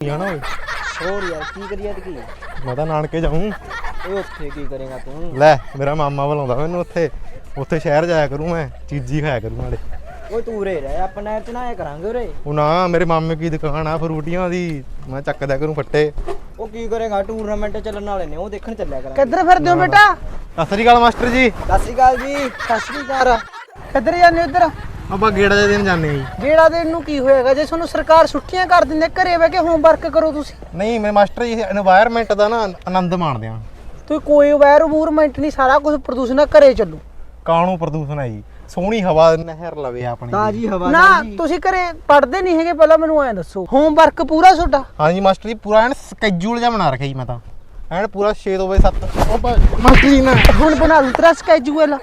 ਜਾਣਾ ਓਏ। ਹੋਰ ਯਾਰ ਕੀ ਕਰੀਏ ਤੇ ਕੀ? ਮੈਂ ਤਾਂ ਨਾਨਕੇ ਜਾਊਂ। ਓਏ ਉੱਥੇ ਕੀ ਕਰੇਗਾ ਤੂੰ? ਲੈ ਮੇਰਾ ਮਾਮਾ ਬੁਲਾਉਂਦਾ ਮੈਨੂੰ ਉੱਥੇ। ਉੱਥੇ ਸ਼ਹਿਰ ਜਾਇਆ ਕਰੂੰ ਮੈਂ ਚੀਜ਼ੀ ਖਾਇਆ ਕਰੂੰ ਨਾਲੇ। ਓਏ ਤੂੰ ਉਰੇ ਰਹਿ ਆਪਾਂ ਨਹਿਰ ਚ ਨਾ ਕਰਾਂਗੇ ਉਰੇ। ਉਹ ਨਾ ਮੇਰੇ ਮਾਮੇ ਕੀ ਦੁਕਾਨ ਆ ਫਰੂਟੀਆਂ ਦੀ। ਮੈਂ ਚੱਕਦਾ ਕਰੂੰ ਫੱਟੇ। ਉਹ ਕੀ ਕਰੇਗਾ ਟੂਰਨਾਮੈਂਟ ਚੱਲਣ ਵਾਲੇ ਨੇ ਉਹ ਦੇਖਣ ਚੱਲਿਆ ਕਰਾਂਗੇ। ਕਿੱਧਰ ਫਿਰਦੇ ਹੋ ਬੇਟਾ? ਸਤਿ ਸ੍ਰੀ ਅਕਾਲ ਮਾਸਟਰ ਜੀ। ਸਤਿ ਸ਼੍ਰੀ ਅਕਾਲ ਜੀ ਸਤਿ ਸ੍ਰੀ ਅਕਾਲ। ਕਿੱਧਰ ਜਾਂਦੇ ਹੋ ਇੱਧਰ ਆਪਾਂ ਗੇੜਾ ਦੇ ਦਿਨ ਜਾਂਦੇ ਆ ਜੀ। ਦੇ ਨੂੰ ਕੀ ਹੋਏਗਾ ਜੇ ਤੁਹਾਨੂੰ ਸਰਕਾਰ ਛੁੱਟੀਆਂ ਕਰ ਦਿੰਦੇ ਘਰੇ ਬਹਿ ਕੇ ਹੋਮਵਰਕ ਕਰੋ ਤੁਸੀਂ। ਨਹੀਂ ਮੈਂ ਮਾਸਟਰ ਜੀ এনवायरमेंट ਦਾ ਨਾ ਆਨੰਦ ਮਾਣਦੇ ਆ ਤੁਸੀਂ ਕੋਈ ਵਾਇਰਮੂਰਮੈਂਟ ਨਹੀਂ ਸਾਰਾ ਕੁਝ ਪ੍ਰਦੂਸ਼ਣ ਘਰੇ ਚੱਲੂ। ਕਾਣੂ ਪ੍ਰਦੂਸ਼ਣ ਹੈ ਜੀ? ਸੋਹਣੀ ਹਵਾ ਨਹਿਰ ਲਵੇ ਆਪਣੀ। ਤਾਜੀ ਹਵਾ ਨਾ ਤੁਸੀਂ ਘਰੇ ਪੜਦੇ ਨਹੀਂ ਹੈਗੇ ਪਹਿਲਾਂ ਮੈਨੂੰ ਐਂ ਦੱਸੋ। ਹੋਮਵਰਕ ਪੂਰਾ ਤੁਹਾਡਾ? ਹਾਂਜੀ ਮਾਸਟਰ ਜੀ ਪੂਰਾ ਐਨ ਸਕੇਜੂਲ ਜਿਹਾ ਬਣਾ ਰੱਖਿਆ ਜੀ ਮੈਂ ਤਾਂ। ਐਨ ਪੂਰਾ 6 ਤੋਂ ਵਜੇ 7 ਉਹ ਮਾਸਟਰ ਜੀ ਨਾ। ਹੁਣ ਬਣਾ ਲੂ ਤੇਰਾ schedule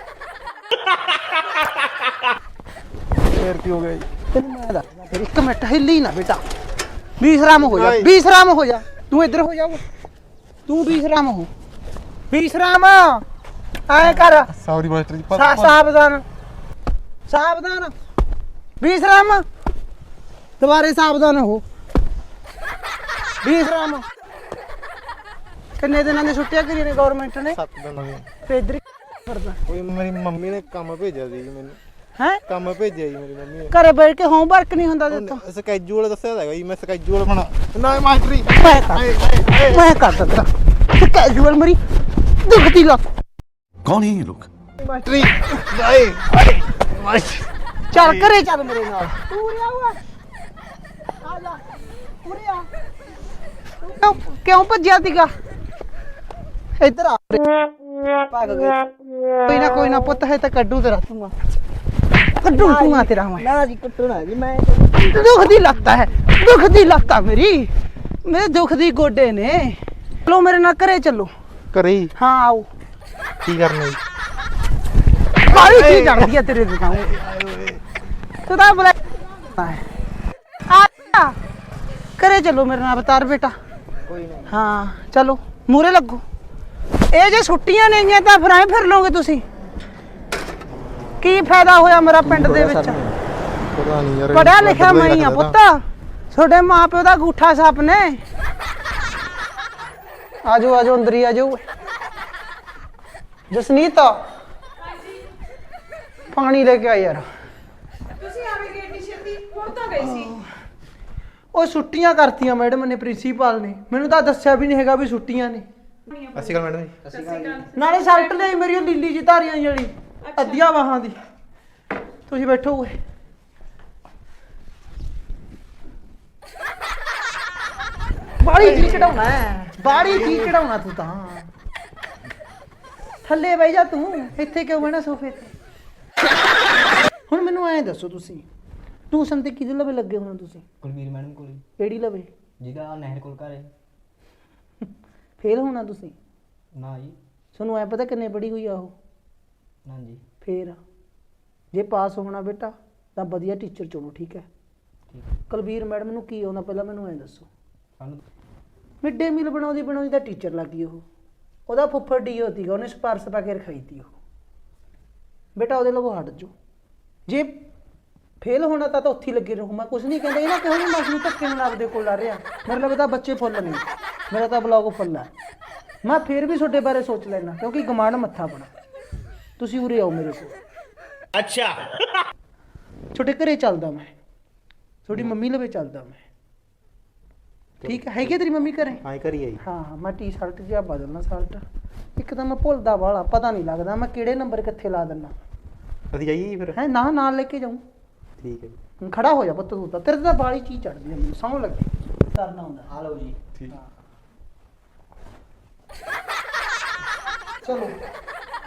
ਫੇਰ ਕੀ ਹੋ ਗਿਆ ਜੀ? ਤੈਨੂੰ ਮੈਂ ਦੱਸਦਾ ਫਿਰ ਇੱਕ ਮਿੰਟ ਹਿੱਲੀ ਨਾ ਬੇਟਾ। ਬੀਸਰਾਮ ਹੋ ਜਾ ਬੀਸਰਾਮ ਹੋ ਜਾ। ਤੂੰ ਇੱਧਰ ਹੋ ਜਾ ਤੂੰ ਬੀਸਰਾਮ ਹੋ। ਬੀਸਰਾਮ। ਆਏ ਕਰ। ਸੌਰੀ ਮਾਸਟਰ ਜੀ ਸਾ ਸਾਵਧਾਨ। ਸਾਵਧਾਨ। ਵਿਸ਼ਰਾਮ ਦੁਬਾਰੇ ਸਾਵਧਾਨ ਹੋ। ਵਿਸ਼ਰਾਮ ਕਿੰਨੇ ਦਿਨਾਂ ਦੀ ਛੁੱਟੀਆਂ ਕਰੀਆਂ ਨੇ ਗਵਰਨਮੈਂਟ ਨੇ? 7 ਦਿਨ ਹੋ ਗਏ ਤੇ ਇੱਧਰ ਹੀ ਕੋਈ ਮੇਰੀ ਮੰਮੀ ਨੇ ਕੰਮ ਭੇਜਿਆ ਸੀ ਜੀ ਮੈਨੂੰ। ਹੈ? ਕੰਮ ਭੇਜਿਆ ਜੀ ਮੇਰੀ ਮੰਮੀ ਨੇ। ਘਰੇ ਬੈਠ ਕੇ ਹੋਮਵਰਕ ਨਹੀਂ ਹੁੰਦਾ ਦਿੱਤਾ ਉਹਨੇ ਸਕੈਜੂਲ ਦੱਸਿਆ ਤਾਂ ਹੈਗਾ ਜੀ ਮੈਂ ਸਕੈਜੂਲ ਬਣਾ ਨਾ ਮਾਸਟਰੀ। ਮੈਂ ਕਰ ਮੈਂ ਕਰ ਦਿੱਤਾ ਕੈਜੂਅਲ ਮਰੀ ਦੁਖਦੀ ਲੱਤ। ਕੌਣ ਹੈ ਇਹ ਲੋਕ? ਮਾਸਟਰੀ। ਆਏ ਆਏ। ਮਾਸਟਰੀ। ਚੱਲ ਘਰੇ ਚੱਲ ਮੇਰੇ ਨਾਲ। ਤੂੰ ਰਿਆ ਹੁਆ ਆ ਜਾ। ਉਰੇ ਆ। ਕਿਉਂ- ਕਿਉਂ ਭੱਜਿਆ ਸੀਗਾ? ਇੱਧਰ ਆ। ਉਰੇ। ਭੱਗ ਗਿਆ। ਕੋਈ ਨਾ ਕੋਈ ਨਾ ਪੁੱਤ ਹੈ ਤਾਂ ਕੱਢੂ ਤੇਰਾ ਤੂੰ ਕੱਢੂ ਤੂੰ ਤੇਰਾ ਮੈਂ। ਨਾ ਜੀ ਕੁੱਟਣਾ ਜੀ ਮੈਂ ਦੁੱਖ ਦੀ ਲੱਤ ਹੈ ਦੁੱਖ ਦੀ ਲੱਤ ਆ ਮੇਰੀ। ਮੇਰੇ ਦੁੱਖ ਦੀ ਗੋਡੇ ਨੇ। ਚਲੋ ਮੇਰੇ ਨਾਲ ਘਰੇ ਚੱਲੋ। ਕਰੇ ਜੀ ਹਾਂ ਆਓ। ਕੀ ਕਰਨਾ ਜੀ? ਬਾਰੀ ਕੀ ਕਰਦੀ ਆ ਤੇਰੇ ਦਿਖਾਉ? ਤੂੰ ਤਾਂ ਬੁਲਾ ਆ। ਘਰੇ ਚੱਲੋ ਮੇਰੇ ਨਾਲ ਅਵਤਾਰ ਬੇਟਾ। ਕੋਈ ਨਹੀਂ ਹਾਂ ਚਲੋ। ਮੂਰੇ ਲੱਗੋ। ਇਹ ਜੇ ਛੁੱਟੀਆਂ ਨੇਗੀਆਂ ਤਾਂ ਫਿਰ ਐ ਫਿਰ ਲਓਗੇ ਤੁਸੀਂ। ਕੀ ਫਾਇਦਾ ਹੋਇਆ ਮੇਰਾ ਪਿੰਡ ਦੇ ਵਿੱਚ? ਪਤਾ ਨਹੀਂ ਯਾਰ ਪੜਿਆ ਲਿਖਿਆ ਮੈਂ ਹੀ ਆ ਪੁੱਤ। ਤੁਹਾਡੇ ਮਾਪਿਓ ਦਾ ਗੂਠਾ ਸੱਪ ਨੇ। ਆਜੋ ਆਜੋ ਅੰਦਰ ਹੀ ਆਜੋ। ਜਸਨੀਤ। ਪਾਣੀ ਲੈ ਕੇ ਆ ਯਾਰ। ਤੁਸੀਂ ਆਵੇਂ ਗਏ ਟੀ ਸ਼ਰਟ ਦੀ ਹੁਣ ਤਾਂ ਗਏ ਸੀ। ਉਹ ਛੁੱਟੀਆਂ ਕਰਤੀਆਂ ਮੈਡਮ ਨੇ ਪ੍ਰਿੰਸੀਪਲ ਨੇ। ਮੈਨੂੰ ਤਾਂ ਦੱਸਿਆ ਵੀ ਨਹੀਂ ਹੈਗਾ ਵੀ ਛੁੱਟੀਆਂ ਨੇ। ਅਸੀਂ ਗੱਲ ਮੈਡਮ ਜੀ। ਨਾਲੇ ਸ਼ਰਟ ਲਈ ਮੇਰੀ ਉਹ ਲੀਲੀ ਜੀ ਧਾਰੀਆਂ ਜਿਹੜੀ ਅੱਧੀਆਂ ਬਾਹਾਂ ਦੀ। ਤੁਸੀਂ ਬੈਠੋ ਓਏ। ਬਾੜੀ ਜੀ ਹੈ ਬਾੜੀ ਜੀ ਕਢਾਉਣਾ ਤੂੰ ਤਾਂ। ਥੱਲੇ ਬਹਿ ਜਾ ਤੂੰ। ਇੱਥੇ ਕਿਉਂ ਬਹਿਣਾ ਸੋਫੇ ਤੇ? ਹੁਣ ਮੈਨੂੰ ਐਂ ਦੱਸੋ ਤੁਸੀਂ। ਟਿਊਸ਼ਨ ਤੇ ਕਿਹਦੇ ਲਵੇ ਲੱਗੇ ਹੋਣਾ ਤੁਸੀਂ? ਕੁਲਵੀਰ ਮੈਡਮ ਕੋਲ। ਕਿਹੜੀ ਲਵੇ? ਜਿਹਦਾ ਨਹਿਰ ਕੋਲ ਘਰ ਹੈ। ਫੇਲ ਹੋਣਾ ਤੁਸੀਂ? ਨਾ ਜੀ। ਤੁਹਾਨੂੰ ਐ ਪਤਾ ਕਿੰਨੇ ਪੜੀ ਹੋਈ ਆ ਉਹ? ਨਾ ਜੀ। ਫੇਰ ਜੇ ਪਾਸ ਹੋਣਾ ਬੇਟਾ ਤਾਂ ਵਧੀਆ ਟੀਚਰ ਚੁਣੋ ਠੀਕ ਹੈ? ਠੀਕ ਹੈ। ਮੈਡਮ ਨੂੰ ਕੀ ਆਉਂਦਾ ਪਹਿਲਾਂ ਮੈਨੂੰ ਐਂ ਦੱਸੋ। ਸਾਨੂੰ ਮਿਡ ਡੇ ਮੀਲ ਬਣਾਉਂਦੀ ਬਣਾਉਂਦੀ ਤਾਂ ਟੀਚਰ ਲੱਗੀ ਉਹ। ਉਹਦਾ ਫੁੱਫੜ ਡੀ ਸੀਗਾ ਉਹਨੇ ਸਪਾਰਸ ਪਾ ਕੇ ਰਖਾਈ ਤੀ ਉਹ। ਬੇਟਾ ਉਹਦੇ ਲਵੋ ਹਟ ਜੋ ਜੇ ਫੇਲ ਹੋਣਾ ਤਾਂ ਤਾਂ ਉੱਥੇ ਹੀ ਲੱਗੇ ਰਹੋ। ਮੈਂ ਕੁਝ ਨਹੀਂ ਕਹਿੰਦਾ ਇਹਨਾਂ ਕਿਹੋ ਜਿਹੇ ਮਾਸ ਨੂੰ ਧੱਕੇ ਨਾਲ ਆਪਦੇ ਕੋਲ ਆ ਰਿਹਾ? ਮੇਰੇ ਤਾਂ ਬੱਚੇ ਫੁੱਲ ਨਹੀਂ ਮੇਰਾ ਤਾਂ ਬਲੌਗ ਫੁੱਲ ਹੈ ਮੈਂ ਫੇਰ ਵੀ ਤੁਹਾਡੇ ਬਾਰੇ ਸੋਚ ਲੈਣਾ ਕਿਉਂਕਿ ਗਮਾਨ ਮੱਥਾ ਬਣਾ ਤੁਸੀਂ ਉਰੇ ਆਓ ਮੇਰੇ ਕੋਲ। ਅੱਛਾ। ਤੁਹਾਡੇ ਘਰੇ ਚੱਲਦਾ ਮੈਂ। ਤੁਹਾਡੀ ਮੰਮੀ ਲਵੇ ਚੱਲਦਾ ਮੈਂ। ਠੀਕ ਹੈ? ਹੈਗੀ ਤੇਰੀ ਮੰਮੀ ਘਰੇ? ਹਾਂ ਕਰੀਏ ਹਾਂ ਹਾਂ ਮੈਂ ਟੀ-ਸ਼ਰਟ ਜਿਹਾ ਬਦਲਣਾ ਸ਼ਰਟ। ਇੱਕ ਤਾਂ ਮੈਂ ਭੁੱਲਦਾ ਵਾਲਾ ਪਤਾ ਨਹੀਂ ਲੱਗਦਾ ਮੈਂ ਕਿਹੜੇ ਨੰਬਰ ਕਿੱਥੇ ਲਾ ਦਿੰਨਾ ਅਸੀਂ ਜਾਈਏ ਜੀ ਫਿਰ। ਹੈ ਨਾ ਨਾਲ ਲੈ ਕੇ ਜਾਉਂ ਠੀਕ ਹੈ ਜੀ। ਹੁਣ ਖੜਾ ਹੋ ਜਾ ਪੁੱਤ ਤੂੰ ਤਾਂ। ਤੇਰੇ ਤਾਂ ਬਾਲੀ ਚੀਜ਼ ਚੜਦੀ ਆ ਮੈਨੂੰ ਸੌਂ ਲੱਗੇ। ਕਰਨਾ ਹੁੰਦਾ। ਆ ਲਓ ਜੀ। ਠੀਕ ਚਲੋ।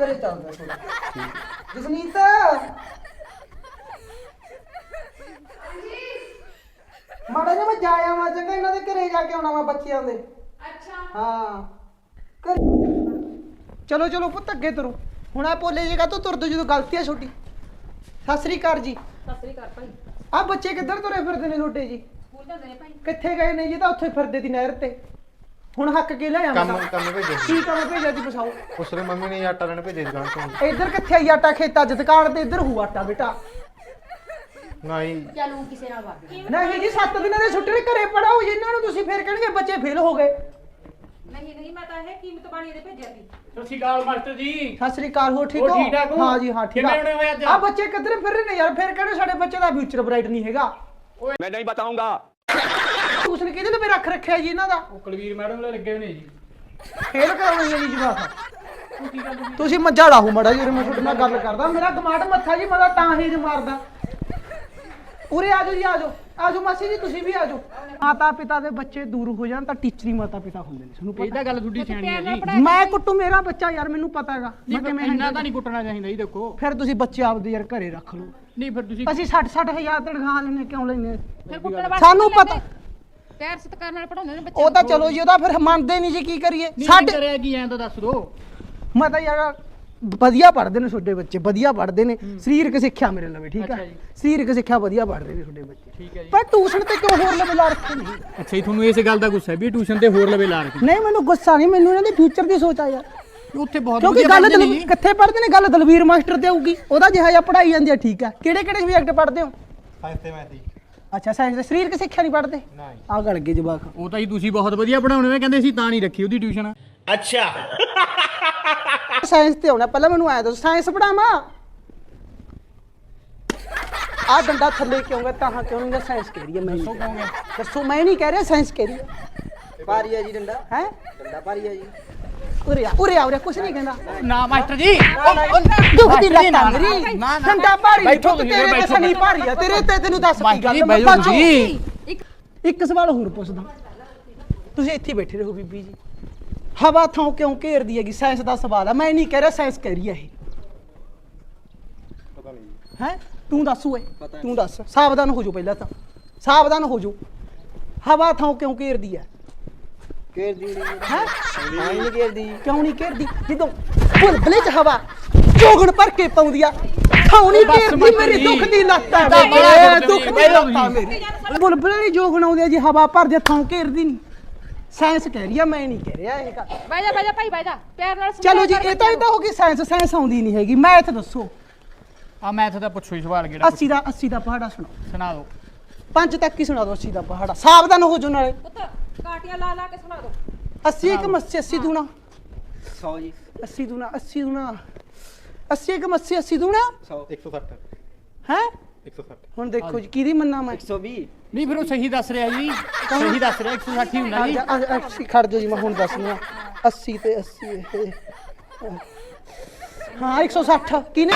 ਘਰੇ ਚੱਲਦਾ ਥੋੜਾ ਜਸਨੀਤ! ਮਾੜਾ ਜਿਹਾ ਮੈਂ ਜਾਇਆ ਮੈਂ ਚੰਗਾ ਇਹਨਾਂ ਦੇ ਘਰੇ ਜਾ ਕੇ ਆਉਣਾ ਮੈਂ ਬੱਚਿਆਂ ਦੇ। ਅੱਛਾ। ਹਾਂ। ਕਰ ਚਲੋ ਚਲੋ ਪੁੱਤ ਅੱਗੇ ਤੁਰੋ। ਹੁਣ ਆ ਭੋਲੇ ਜੇਗਾ ਤੂੰ ਤੁਰ ਦੋ ਜਦੋਂ ਗਲਤੀ ਆ ਛੋਟੀ। ਸਤਿ ਸ੍ਰੀ ਅਕਾਲ ਜੀ। ਸਤਿ ਸ੍ਰੀ ਅਕਾਲ ਭਾਈ। ਆ ਬੱਚੇ ਕਿੱਧਰ ਤੁਰੇ ਫਿਰਦੇ ਨੇ ਛੋਟੇ ਜੀ? ਸਕੂਲ ਜਾਂਦੇ ਨੇ ਭਾਈ। ਕਿੱਥੇ ਗਏ ਨੇ ਜੀ? ਤਾਂ ਉੱਥੇ ਫਿਰਦੇ ਦੀ ਨਹਿਰ ਤੇ। ਹੁਣ ਹੱਕ ਕੇ ਲੈ ਆਵਾਂ ਕੰਮ ਕੰਮ ਭੇਜੇ ਕੀ ਕੰਮ ਭੇਜਿਆ ਜੀ ਪਸਾਓ ਉਸਰੇ ਮੰਮੀ ਨੇ ਆਟਾ ਲੈਣ ਭੇਜੇ ਦੁਕਾਨ ਤੋਂ। ਇੱਧਰ ਕਿੱਥੇ ਆਈ ਆਟਾ ਖੇਤਾ ਜ ਦੁਕਾਨ ਤੇ ਇੱਧਰ ਹੂ ਆਟਾ ਬੇਟਾ। ਨਹੀਂ। ਚਲੂ ਕਿਸੇ ਨਾਲ ਵਗ ਨਹੀਂ ਜੀ 7 ਦਿਨਾਂ ਦੇ ਛੁੱਟੀ ਨੇ ਘਰੇ ਪੜਾਓ ਇਹਨਾਂ ਨੂੰ ਤੁਸੀਂ ਫੇਰ ਕਹਿਣਗੇ ਬੱਚੇ ਫੇਲ ਹੋ ਗਏ। ਨਹੀਂ ਨਹੀਂ ਮੈਂ ਤਾਂ ਕੀਮਤ ਪਾਣੀ ਦੇ ਭੇਜਿਆ ਸੀ। ਸਤਿ ਸ਼੍ਰੀ ਅਕਾਲ ਮਾਸਟਰ ਜੀ। ਸਤਿ ਸ਼੍ਰੀ ਹੋ? ਠੀਕ ਹੋ? ਹਾਂ ਜੀ ਹਾਂ ਠੀਕ ਕਿਵੇਂ ਆ ਬੱਚੇ ਕਿੱਧਰ ਫਿਰ ਰਹੇ ਨੇ ਯਾਰ? ਫੇਰ ਕਹਿੰਦੇ ਸਾਡੇ ਬੱਚੇ ਦਾ ਫਿਊਚਰ ਬ੍ਰਾਈਟ ਨਹੀਂ ਹੈਗਾ। ਤੁਸੀਂ ਕਿਹਦੇ ਲਈ ਰੱਖ ਰੱਖਿਆ ਜੀ ਇਹਨਾਂ ਦਾ। ਉਹ ਕੁਲਵੀਰ ਮੈਡਮ ਲੈ ਲੱਗੇ ਹੋਏ ਨੇ ਜੀ। ਫੇਲ ਕਰਾਉਣੀ ਹੈ ਜੀ ਜਵਾਬ। ਤੁਸੀਂ ਮੱਝਾ ਲਾਹੂ ਮੜਾ ਜੀ ਉਰੇ ਮੈਂ ਤੁਹਾਡੇ ਨਾਲ ਗੱਲ ਕਰਦਾ। ਮੇਰਾ ਗਮਾਟ ਮੱਥਾ ਜੀ ਮੈਂ ਤਾਂ ਹੀ ਜ ਮਾਰਦਾ। ਉਰੇ ਆਜੋ ਜੀ ਆਜੋ ਆਜੋ ਮਾਸੀ ਜੀ ਤੁਸੀਂ ਵੀ ਆਜੋ ਮਾਤਾ ਪਿਤਾ ਦੇ ਬੱਚੇ ਦੂਰ ਹੋ ਜਾਣ ਤਾਂ ਟੀਚਰੀ ਮਾਤਾ ਪਿਤਾ ਹੁੰਦੇ ਨੇ ਤੁਹਾਨੂੰ ਇਹ ਪਤਾ। ਤਾਂ ਗੱਲ ਤੁਹਾਡੀ ਸਿਆਣੀ ਹੈ ਜੀ। ਮੈਂ ਕੁੱਟੂ ਮੇਰਾ ਬੱਚਾ ਯਾਰ ਮੈਨੂੰ ਪਤਾ ਹੈਗਾ। ਮੈਂ ਕਿਵੇਂ ਇੰਨਾ ਤਾਂ ਨਹੀਂ ਕੁੱਟਣਾ ਚਾਹੀਦਾ ਜੀ ਦੇਖੋ। ਫਿਰ ਤੁਸੀਂ ਬੱਚੇ ਆਪਦੇ ਯਾਰ ਘਰੇ ਰੱਖ ਲਓ। ਨਹੀਂ ਫਿਰ ਤੁਸੀਂ ਅਸੀਂ 60 60 ਹਜ਼ਾਰ ਤਨਖਾਹ ਲੈਨੇ ਕਿਉਂ ਲੈਨੇ ਫਿਰ ਕੁੱਟਣ ਵਾਸਤੇ ਸਾਨੂੰ ਪਤਾ ਪਿਆਰ ਸਤਿਕਾਰ ਨਾਲ ਪੜਾਉਂਦੇ ਨੇ ਬੱਚੇ ਉਹ ਤਾਂ ਚਲੋ ਜੀ ਉਹਦਾ ਫਿਰ ਮੰਨਦੇ ਨਹੀਂ ਜੀ ਕੀ ਕਰੀਏ? ਸਾਡੇ ਕਰਿਆ ਕੀ ਐਂ ਤਾਂ ਦੱਸ ਦੋ। ਮੈਂ ਤਾਂ ਯਾਰ ਵਧੀਆ ਪੜ੍ਹਦੇ ਨੇ ਤੁਹਾਡੇ ਬੱਚੇ ਵਧੀਆ ਪੜ੍ਹਦੇ ਨੇ। ਸਰੀਰਕ ਸਿੱਖਿਆ ਮੇਰੇ ਲਵੇ ਠੀਕ ਅੱਛਾ ਜੀ। ਸਰੀਰਕ ਸਿੱਖਿਆ ਵਧੀਆ ਪੜ੍ਹਦੇ ਨੇ ਤੁਹਾਡੇ ਬੱਚੇ। ਠੀਕ ਹੈ ਜੀ। ਪਰ ਟਿਊਸ਼ਨ ਤੇ ਕਿਉਂ ਹੋਰ ਲੈਵਲ ਲਾ ਰੱਖੇ ਨੇ? ਅੱਛਾ ਜੀ ਤੁਹਾਨੂੰ ਇਸ ਗੱਲ ਦਾ ਗੁੱਸਾ ਹੈ ਵੀ ਟਿਊਸ਼ਨ ਤੇ ਹੋਰ ਲਵੇ ਲਾ ਰੱਖੀ ਨਹੀਂ ਮੈਨੂੰ ਗੁੱਸਾ ਨਹੀਂ ਮੈਨੂੰ ਇਹਨਾਂ ਦੇ ਫਿਊਚਰ ਦੀ ਸੋਚ ਆ ਯਾਰ। ਉੱਥੇ ਬਹੁਤ ਕਿਉਂਕਿ ਵਧੀਆ ਗੱਲ ਪੜ੍ਹਦੇ ਨੇ ਦਲ- ਜੀ ਕਿੱਥੇ ਪੜ੍ਹਦੇ ਨੇ? ਗੱਲ ਦਲਵੀਰ ਮਾਸਟਰ ਤੇ ਆਊਗੀ। ਉਹਦਾ ਜਿਹਾ ਜਿਹਾ ਪੜ੍ਹਾਈ ਜਾਂਦੀ ਆ ਠੀਕ ਹੈ ਕਿਹੜੇ ਕਿਹੜੇ ਸਬਜੈਕਟ ਪੜ੍ਹਦੇ ਹੋ? ਸਾਇੰਸ ਤੇ ਮੈਥ ਜੀ। ਅੱਛਾ ਸਾਇੰਸ ਦੇ ਸਰੀਰਕ ਸਿੱਖਿਆ ਨਹੀਂ ਪੜ੍ਹਦੇ? ਨਹੀਂ। ਆ ਗਲ ਗਏ ਜਵਾਕ। ਉਹ ਤਾਂ ਜੀ ਤੁਸੀਂ ਬਹੁਤ ਵਧੀਆ ਪੜਾਉਣੇ ਵੇ ਕਹਿੰਦੇ ਸੀ ਤਾਂ ਨਹੀਂ ਰੱਖੀ ਉਹਦੀ ਟਿਊਸ਼ਨ ਸਾਇੰਸ ਤੇ ਆਉਣਾ ਪਹਿਲਾਂ ਮੈਨੂੰ ਆਇਆ ਦੱਸੋ ਸਾਇੰਸ ਪੜਾਵਾਂ ਆ ਡੰਡਾ ਥੱਲੇ ਕਿਉਂ ਗਾ ਤਾਂ ਕਿਉਂ ਨਹੀਂ ਸਾਇੰਸ ਕਹਿ ਰਹੀ ਹੈ ਮੈਂ ਦੱਸੋ ਕਹੋਗੇ ਦੱਸੋ ਮੈਂ ਨਹੀਂ ਕਹਿ ਰਿਹਾ ਸਾਇੰਸ ਕਹਿ ਰਹੀ ਹੈ ਭਾਰੀ ਆ ਜੀ ਡੰਡਾ। ਹੈ? ਡੰਡਾ ਭਾਰੀ ਆ ਜੀ। ਉਰੇ ਆ ਉਰੇ ਆ ਉਰੇ ਕੁਛ ਨਹੀਂ ਕਹਿੰਦਾ। ਨਾ ਮਾਸਟਰ ਜੀ। ਦੁੱਖ ਦੀ ਮਾਸਟਰ ਜੀ, ਲੱਤਾਂ ਮੇਰੀ। ਨਾ, ਨਾ, ਡੰਡਾ ਭਾਰੀ ਬੈਠੋ ਤੇਰੇ ਤੇ ਸਨੀ ਭਾਰੀ ਆ ਤੇਰੇ ਤੇ ਤੈਨੂੰ ਦੱਸ ਕੀ ਮਾਸਟਰ ਜੀ ਗੱਲ ਬੈਠੋ ਮੈਂ ਤੁਸੀਂ। ਇੱਕ ਸਵਾਲ ਹੋਰ ਪੁੱਛਦਾ। ਤੁਸੀਂ ਇੱਥੇ ਹੀ ਬੈਠੇ ਰਹੋ ਬੀਬੀ ਜੀ। ਹਵਾ ਥਾਂ ਕਿਉਂ ਘੇਰਦੀ ਹੈਗੀ? ਸਾਇੰਸ ਦਾ ਸਵਾਲ ਆ। ਮੈਂ ਨਹੀਂ ਕਹਿ ਰਿਹਾ ਸਾਇੰਸ ਕਹਿ ਰਹੀ ਹੈ ਇਹ। ਪਤਾ ਨਹੀਂ ਜੀ ਹੈ? ਤੂੰ ਦੱਸ ਓਏ ਤੂੰ ਦੱਸ। ਸਾਵਧਾਨ ਹੋ ਜਾ ਪਹਿਲਾਂ ਤਾਂ। ਸਾਵਧਾਨ ਹੋ ਜਾ ਹਵਾ ਥਾਂ ਕਿਉਂ ਘੇਰਦੀ ਹੈ ਘੇਰਦੀ ਹੈ ਹਾਂ? ਨਹੀਂ ਘੇਰਦੀ ਜੀ ਕਿਉਂ ਨਹੀਂ ਘੇਰਦੀ ਜਦੋਂ ਬੁਲਬਲੇ ਚ ਹਵਾ ਚੋਗਣ ਭਰ ਕੇ ਪਾਉਂਦੀ ਆ। ਥਾਂ ਨਹੀਂ ਬਸ ਘੇਰਦੀ ਮਤ ਮੇਰੀ ਜੀ। ਦੁੱਖ ਦੀ ਲੱਤ ਹੈ ਤਾਂ ਬੜਾ ਮੇਰੇ, ਦੁੱਖ ਦੁੱਖ ਦੀ ਦੀ ਲੱਤ ਆ ਮੇਰੀ। ਮੇਰੀ ਬੁਲਬਲੇ ਨਹੀਂ ਜੋਗਣ ਆਉਂਦੀ ਆ ਜੀ ਹਵਾ ਭਰਦੀ ਆ, ਥਾਂ ਘੇਰਦੀ ਨਹੀਂ ਸਾਇੰਸ ਕਹਿ ਰਹੀ ਆ ਮੈਂ ਨਹੀਂ ਕਹਿ ਰਿਹਾ ਇਹ ਗੱਲ। ਬਹਿ ਜਾ ਬਹਿ ਜਾ ਭਾਈ ਬਹਿ ਜਾ। ਪਿਆਰ ਨਾਲ ਸਮਝਾ ਚਲੋ ਜੀ ਕਰ ਇਹ ਤਾਂ ਇਹ ਤਾਂ ਹੋ ਗਈ ਸਾਇੰਸ ਸਾਇੰਸ ਆਉਂਦੀ ਨਹੀਂ ਹੈਗੀ। ਮੈਥ ਦੱਸੋ। ਆ ਮੈਥ ਦਾ ਪੁੱਛੋ ਹੀ ਸਵਾਲ ਕਿਹੜਾ 80 ਦਾ 80 ਦਾ ਪਹਾੜਾ ਸੁਣਾਓ। ਸੁਣਾ ਦਿਓ। ਪੰਜ ਤੱਕ ਹੀ ਸੁਣਾ ਦਿਓ 80 ਦਾ ਪਹਾੜਾ। ਸਾਵਧਾਨ ਹੋ ਜਾਓ ਨਾਲੇ। ਪੁੱਤ ਕਾਟੀਆਂ ਲਾ ਲਾ ਕੇ ਸੁਣਾ ਦੋ। 80 ਇੱਕ ਮੱਸੀ 80 ਦੂਣਾ। 100 ਜੀ। 80 ਦੂਣਾ 80 ਦੂਣਾ। 80 ਇੱਕ ਮੱਸੀ 80 ਦੂਣਾ? 100 160 ਹੈ? 160 ਹੁਣ ਦੇਖੋ ਜੀ ਕਿਹਦੀ ਮੰਨਾ ਮੈਂ? 120 ਨਹੀਂ ਫਿਰ ਉਹ ਸਹੀ ਦੱਸ ਰਿਹਾ ਜੀ। ਸਹੀ ਦੱਸ ਰਿਹਾ 160 ਹੀ ਹੁੰਦਾ ਜੀ। ਆ- 80 ਖੜ ਜਾਓ ਜੀ ਮੈਂ ਹੁਣ ਦੱਸਣਾ 80 ਤੇ 80 ਇਹ ਹਾਂ 160 ਕਿਨੇ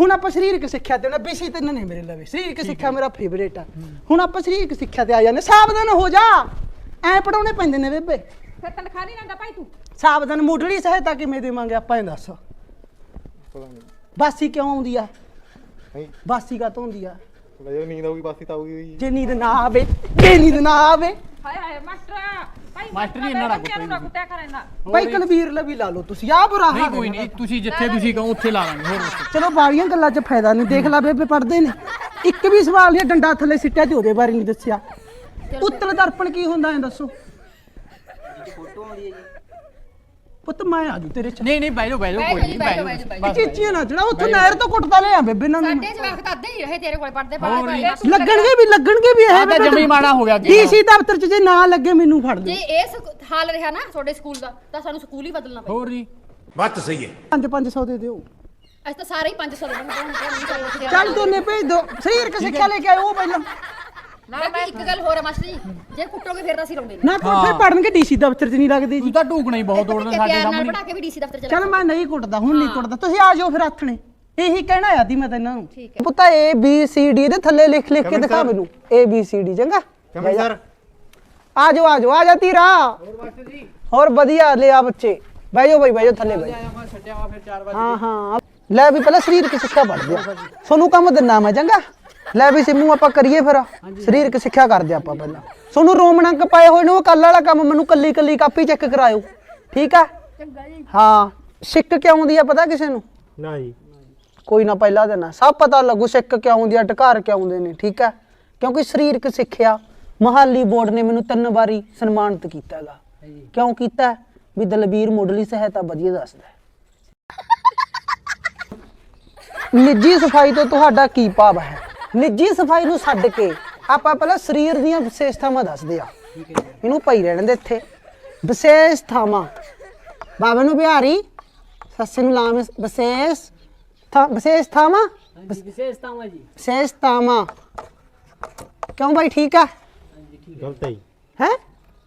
ਹੁਣ ਆਪਾਂ ਸਰੀਰਕ ਸਿੱਖਿਆ ਤੇ ਨਾ ਵਿਸ਼ੇ ਤਿੰਨ ਨੇ ਮੇਰੇ ਲਵੇ। ਸਰੀਰਕ ਸਿੱਖਿਆ ਮੇਰਾ ਫੇਵਰੇਟ ਆ। ਹੁਣ ਆਪਾਂ ਸਰੀਰਕ ਸਿੱਖਿਆ ਤੇ ਆ ਜਾਂਦੇ। ਸਾਵਧਾਨ ਹੋ ਜਾ। ਐ ਪੜਾਉਣੇ ਪੈਂਦੇ ਨੇ ਬੇਬੇ। ਫਿਰ ਤਨਖਾਹ ਨਹੀਂ ਲੈਂਦਾ ਭਾਈ ਤੂੰ। ਸਾਵਧਾਨ ਮੁੱਢਲੀ ਸਹਾਇਤਾ ਕਿਵੇਂ ਦੇਵਾਂਗੇ ਆਪਾਂ ਇਹ ਦੱਸ। ਪਤਾ ਨਹੀਂ। ਬਾਸੀ ਕਿਉਂ ਆਉਂਦੀ ਆ? ਨਹੀਂ। ਬਾਸੀ ਕਾ ਹੁੰਦੀ ਆ? ਜਦੋਂ ਨੀਂਦ ਆਊਗੀ ਬਾਸੀ ਤਾਂ ਆਊਗੀ। ਜੀ ਜੇ ਨੀਂਦ ਨਾ ਆਵੇ ਜੇ ਨੀਂਦ ਨਾ ਆਵੇ। ਹਾਏ ਹਾਏ ਮਾਸਟਰ। ਭਾਈ ਮਾਸਟਰ ਜੀ, ਇੰਨਾ ਨਾ ਬੱਚਿਆਂ ਨੂੰ ਨਾ ਕੁੱਟਿਆ ਕਰ ਇੰਨਾ ਭਾਈ ਕਲਵੀਰ ਲਵੀ ਲਾ ਲਓ ਤੁਸੀਂ ਆ ਬੁਰਾ ਨਹੀਂ ਹਾਲ ਕੋਈ ਨਹੀਂ ਤੁਸੀਂ ਜਿੱਥੇ ਤੁਸੀਂ ਕਹੋ ਉੱਥੇ ਲਾ ਦਾਂਗੇ ਹੋਰ ਚਲੋ ਬਾਲੀਆਂ ਗੱਲਾਂ 'ਚ ਫਾਇਦਾ ਨਹੀਂ ਦੇਖ ਲਾ ਬੇਬੇ ਪੜਦੇ ਨੇ। ਇੱਕ ਵੀ ਸਵਾਲ ਨਹੀਂ ਡੰਡਾ ਥੱਲੇ ਸਿੱਟਿਆ ਤੇ ਉਹਦੇ ਬਾਰੇ ਨਹੀਂ ਦੱਸਿਆ। ਉੱਤਲ ਦਰਪਣ ਕੀ ਹੁੰਦਾ ਹੈ ਦੱਸੋ। ਫੋਟੋ ਆਉਂਦੀ ਹੈ ਜੀ। ਪੁੱਤ ਮੈਂ ਆ ਜੂ ਤੇਰੇ ਚ। ਨਹੀਂ ਨਹੀਂ ਬਹਿ ਜਾਓ ਬਹਿ ਜਾਓ ਕੋਈ ਨਹੀਂ ਬਹਿ ਜਾਓ ਚੀਚੀਆਂ ਨਾ ਚੜਾ ਉੱਥੋਂ ਨਹਿਰ ਤੋਂ ਕੁੱਟਦਾ ਲਿਆ ਬੇਬੇ ਨਾਲ ਸਾਡੇ ਜਵਾਕ ਤਾਂ ਅੱਧੇ ਹੀ ਰਹੇ ਤੇਰੇ ਕੋਲ ਪੜਦੇ ਪੜਦੇ। ਲੱਗਣਗੇ ਵੀ ਲੱਗਣਗੇ ਵੀ ਇਹ ਤਾਂ ਜਮੀ ਮਾੜਾ ਹੋ ਗਿਆ ਡੀਸੀ ਦਫ਼ਤਰ 'ਚ ਜੇ ਨਾ ਲੱਗੇ ਮੈਨੂੰ ਫੜ ਜੇ ਲਿਓ ਇਹ ਹਾਲ ਰਿਹਾ ਨਾ ਤੁਹਾਡੇ ਸਕੂਲ ਦਾ ਤਾਂ ਸਾਨੂੰ ਸਕੂਲ ਹੀ ਬਦਲਣਾ ਪਊ ਹੋਰ ਜੀ। 5-500 ਦੇ ਦਿਓ। ਅਸੀਂ ਤਾਂ ਸਾਰੇ ਹੀ 500 ਦੇਵਾਂਗੇ ਚੱਲ ਦੋਨੇ ਭੇਜ ਦੋ। ਸਰੀਰਕ ਸਿੱਖਿਆ ਲੈ ਕੇ ਆਇਓ ਪਹਿਲਾਂ। ਬਾਕੀ ਇੱਕ ਗੱਲ ਹੋਰ ਹੈ ਮਾਸਟਰ ਜੀ ਜੇ ਕੁੱਟੋਗੇ ਫਿਰ ਤਾਂ ਅਸੀਂ ਲਾਉਂਦੇ ਨਾ ਕੋਠੇ ਪੜਨਗੇ ਡੀਸੀ ਦਫ਼ਤਰ 'ਚ ਨਹੀਂ ਲੱਗਦੇ ਜੀ। ਤੂੰ ਤਾਂ ਢੂਕਣਾ ਹੀ ਬਹੁਤ ਤੋੜਦਾ ਸਾਡੇ ਪਿਆਰ ਨਾਲ ਸਾਹਮਣੇ। ਪੜਾ ਕੇ ਵੀ ਡੀਸੀ ਦਫ਼ਤਰ ਚਲੇ ਚਲ ਮੈਂ ਨਹੀਂ ਕੁੱਟਦਾ ਹੁਣ ਨਹੀਂ ਕੁੱਟਦਾ। ਤੁਸੀਂ ਆ ਜਾਓ ਫਿਰ ਆਥਣੇ। ਇਹੀ ਕਹਿਣਾ ਆ ਦੀ ਮੈਂ ਤਾਂ ਇਹਨਾਂ ਨੂੰ ਠੀਕ ਪੁੱਤਾ ਏ ਬੀ ਸੀ ਡੀ ਦੇ ਥੱਲੇ ਲਿਖ ਲਿਖ ਕੇ ਕਮਲ ਦਿਖਾ ਸਰ। ਮੈਨੂੰ। ਏ ਬੀ ਸੀ ਡੀ ਚੰਗਾ? ਕਮਲ ਸਰ ਆ ਜਾਓ ਆ ਜਾਓ ਆ ਜਾ ਤੀਰਾ। ਹੋਰ ਵਧੀਆ ਲੈ ਆ ਬੱਚੇ। ਬਹਿ ਜਾਓ ਬਈ ਬਹਿ ਜਾਓ ਥੱਲੇ ਬਹਿ ਜਾਓ। ਮੈਂ ਛੱਡਿਆ ਵਾ ਫਿਰ 4 ਵਜੇ ਹਾਂ ਹਾਂ। ਲੈ ਵੀ ਪਹਿਲਾਂ ਸਰੀਰਕ ਸਿੱਖਿਆ ਪੜ੍ਹਦੇ ਆ ਤੁਹਾਨੂੰ ਕੰਮ ਦਿੰਨਾ ਮੈਂ ਚੰਗਾ? ਲੈ ਵੀ ਸਿੰਮੂ ਆਪਾਂ ਕਰੀਏ ਫਿਰ। ਸਰੀਰਕ ਸਿੱਖਿਆ ਕਰਦੇ ਆਪਾਂ ਪਹਿਲਾਂ। ਤੁਹਾਨੂੰ ਰੋਮਨ ਅੰਕ ਪਾਏ ਹੋਏ ਨੇ ਉਹ ਕੱਲ ਵਾਲਾ ਕੰਮ ਮੈਨੂੰ ਕੱਲੀ ਕੱਲੀ ਕਾਪੀ ਚੈੱਕ ਕਰਾਇਓ। ਠੀਕ ਆ? ਹਾਂ ਸਿੱਕ ਕਿਉਂ ਆਉਂਦੀ ਆ ਪਤਾ ਕਿਸੇ ਨੂੰ? ਨਾ ਜੀ ਕੋਈ ਨਾ ਪਹਿਲਾ ਦੇਣਾ। ਸਭ ਪਤਾ ਲੱਗੂ ਸਿੱਕ ਕਿਉਂ ਆਉਂਦੀ ਆ ਢਕਾਰ ਕਿਉਂ ਆਉਂਦੇ ਨੇ ਠੀਕ ਹੈ ਕਿਉਂਕਿ ਸਰੀਰਕ ਸਿੱਖਿਆ ਮਹਾਲੀ ਬੋਰਡ ਨੇ ਮੈਨੂੰ ਤਿੰਨ ਵਾਰੀ ਸਨਮਾਨਿਤ ਕੀਤਾ ਹੈਗਾ ਕਿਉਂ ਕੀਤਾ? ਵੀ ਦਲਬੀਰ ਮੁੱਢਲੀ ਸਹਾਇਤਾ ਵਧੀਆ ਦੱਸਦਾ। ਹੈ। ਨਿੱਜੀ ਸਫ਼ਾਈ ਤੋਂ ਤੁਹਾਡਾ ਕੀ ਭਾਵ ਹੈ? ਨਿੱਜੀ ਸਫ਼ਾਈ ਨੂੰ ਛੱਡ ਕੇ ਆਪਾਂ ਪਹਿਲਾਂ ਸਰੀਰ ਦੀਆਂ ਵਿਸ਼ੇਸ਼ਤਾਵਾਂ ਦੱਸਦੇ ਆ ਇਹਨੂੰ ਪਈ ਰਹਿਣ ਦੇ ਇੱਥੇ। ਵਿਸ਼ੇਸ਼ਤਾਵਾਂ। ਬਾਬਾ ਨੂੰ ਬਿਹਾਰੀ ਸੱਸੇ ਨੂੰ ਲਾਮ ਵਿਸ਼ੇਸ਼ ਵਿਸ਼ੇਸ਼ਤਾਵਾਂ? ਵਿਸ਼ੇਸ਼ਤਾਵਾਂ ਜੀ। ਵਿਸ਼ੇਸ਼ਤਾਵਾਂ। ਕਿਉਂ ਬਾਈ ਠੀਕ ਆ? ਗਲਤ ਹੈ ਹੈ?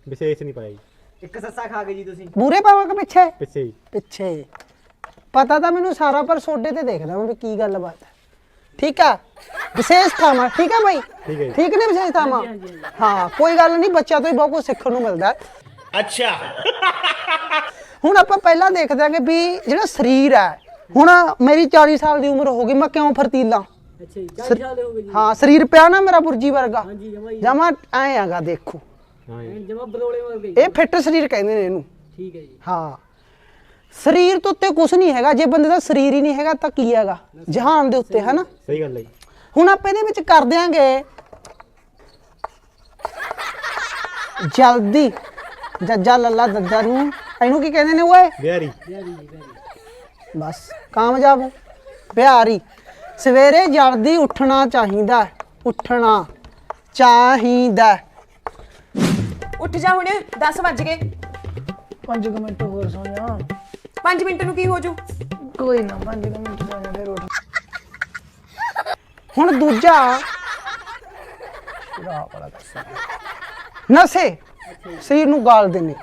ਵਿਸ਼ੇਸ਼ ਨਹੀਂ ਪਾਇਆ ਜੀ। ਇੱਕ ਸੱਸਾ ਖਾ ਗਏ ਜੀ ਤੁਸੀਂ। ਮੂਰੇ ਪਾਵਾਂ ਕਿ ਪਿੱਛੇ? ਪਿੱਛੇ ਪਤਾ ਤਾਂ ਮੈਨੂੰ ਸਾਰਾ ਪਰ ਸੋਡੇ ਤੇ ਦੇਖਦਾ ਮੈਂ ਵੀ ਕੀ ਗੱਲਬਾਤ ਹੈ। ਠੀਕ ਆ? ਵਿਸ਼ੇਸ਼ ਥਾਵਾਂ ਠੀਕ ਆ ਬਾਈ? ਠੀਕ ਹੈ ਜੀ। ਠੀਕ ਨੇ ਵਿਸ਼ੇਸ਼ ਥਾਵਾਂ? ਹਾਂ ਕੋਈ ਗੱਲ ਨਹੀਂ ਬੱਚਾ ਤੋਂ ਹੀ ਬਹੁਤ ਕੁਝ ਸਿੱਖਣ ਨੂੰ ਮਿਲਦਾ। ਅੱਛਾ। ਹੁਣ ਆਪਾਂ ਪਹਿਲਾਂ ਦੇਖਦੇ ਆਂਗੇ ਵੀ ਜਿਹੜਾ ਸਰੀਰ ਹੈ ਹੁਣ ਮੇਰੀ 40 ਸਾਲ ਦੀ ਉਮਰ ਹੋ ਗਈ ਮੈਂ ਕਿਉਂ ਫਰਤੀਲਾ ਅੱਛਾ ਜੀ 40 ਸਾਲ ਦੇ ਹੋ ਗਏ ਜੀ। ਹਾਂ ਸਰੀਰ ਪਿਆ ਨਾ ਮੇਰਾ ਪੁਰਜੀ ਵਰਗਾ। ਹਾਂਜੀ ਜਮਾ ਜੀ ਜਮਾ ਐ ਆਗਾ ਦੇਖੋ। ਹਾਂ ਜੀ ਜਮਾ ਬਰੋਲੇ ਵਰ ਗਈ ਇਹ ਫਿੱਟ ਸਰੀਰ ਕਹਿੰਦੇ ਨੇ ਇਹਨੂੰ। ਠੀਕ ਹੈ ਜੀ। ਹਾਂ। ਸਰੀਰ ਤੋਂ ਉੱਤੇ ਕੁਝ ਨਹੀਂ ਹੈਗਾ ਜੇ ਬੰਦੇ ਦਾ ਸਰੀਰ ਹੀ ਨਹੀਂ ਹੈਗਾ ਤਾਂ ਕੀ ਹੈਗਾ? ਜਹਾਨ ਦੇ ਉੱਤੇ ਹੈ ਨਾ ਸਹੀ ਗੱਲ ਹੈ ਜੀ। ਹੁਣ ਆਪਾਂ ਇਹਦੇ ਵਿੱਚ ਕਰ ਦਿਆਂਗੇ। ਜਲਦੀ। ਜੱਜਾ ਲੱਲਾ ਦੱਦਾ ਨੂੰ। ਇਹਨੂੰ ਕੀ ਕਹਿੰਦੇ ਨੇ ਓਏ? ਬਿਹਾਰੀ। ਬਸ ਕਾਮਯਾਬ। ਹੋ। ਬਿਹਾਰੀ। ਸਵੇਰੇ ਜਲਦੀ ਉੱਠਣਾ ਚਾਹੀਦਾ। ਉੱਠਣਾ ਚਾਹੀਦਾ ਉੱਠ ਜਾ ਹੁਣ 10 ਵੱਜ ਗਏ। 5 ਮਿੰਟ ਹੋਰ ਸੌ ਜਾ 5 ਮਿੰਟ ਨੂੰ ਕੀ ਹੋ ਜੂ? ਕੋਈ ਨਾ 5 ਮਿੰਟ ਜਾ ਫਿਰ ਉੱਠ ਹੁਣ ਦੂਜਾ। ਸ਼ਰਾਬ ਵਾਲਾ ਦੱਸਾਂ ਨਸੇ ਸਰੀਰ ਨੂੰ ਗਾਲਦੇ ਨੇ